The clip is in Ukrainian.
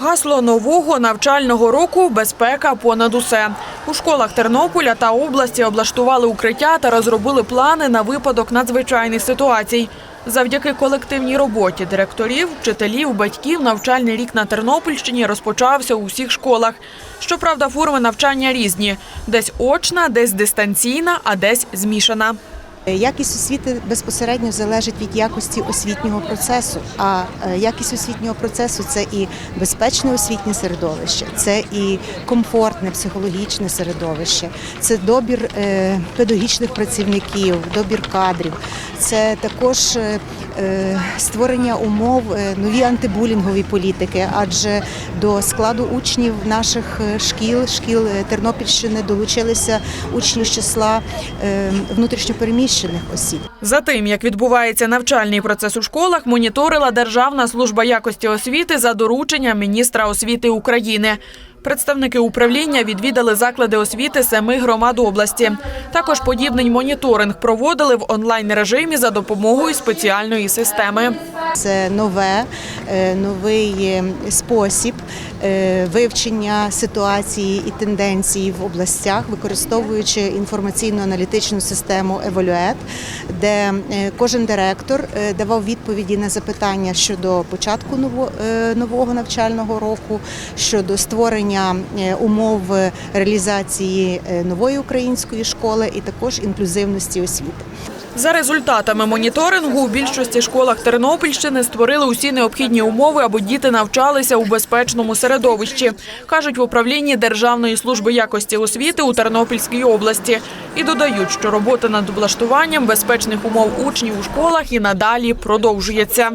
Гасло нового навчального року безпека понад усе. У школах Тернополя та області облаштували укриття та розробили плани на випадок надзвичайних ситуацій. Завдяки колективній роботі директорів, вчителів, батьків навчальний рік на Тернопільщині розпочався у всіх школах. Щоправда, форми навчання різні: десь очна, десь дистанційна, а десь змішана. Якість освіти безпосередньо залежить від якості освітнього процесу. А е, якість освітнього процесу це і безпечне освітнє середовище, це і комфортне психологічне середовище, це добір е, педагогічних працівників, добір кадрів, це також е, е, створення умов, е, нові антибулінгові політики, адже до складу учнів наших е, шкіл, шкіл е, Тернопільщини долучилися учні з числа е, внутрішньопереміщених осіб. За тим, як відбувається навчальний процес у школах, моніторила Державна служба якості освіти за дорученням міністра освіти України. Представники управління відвідали заклади освіти семи громад області. Також подібний моніторинг проводили в онлайн режимі за допомогою спеціальної системи. Це нове, е, новий е, спосіб е, вивчення ситуації і тенденцій в областях, використовуючи інформаційно-аналітичну систему Еволюет, де кожен директор давав відповіді на запитання щодо початку ново- нового навчального року, щодо створення е, умов реалізації е, нової української школи і також інклюзивності освіти. За результатами моніторингу у більшості школах Тернопільщини створили усі необхідні умови, аби діти навчалися у безпечному середовищі, кажуть в управлінні Державної служби якості освіти у Тернопільській області. І додають, що робота над облаштуванням безпечних умов учнів у школах і надалі продовжується.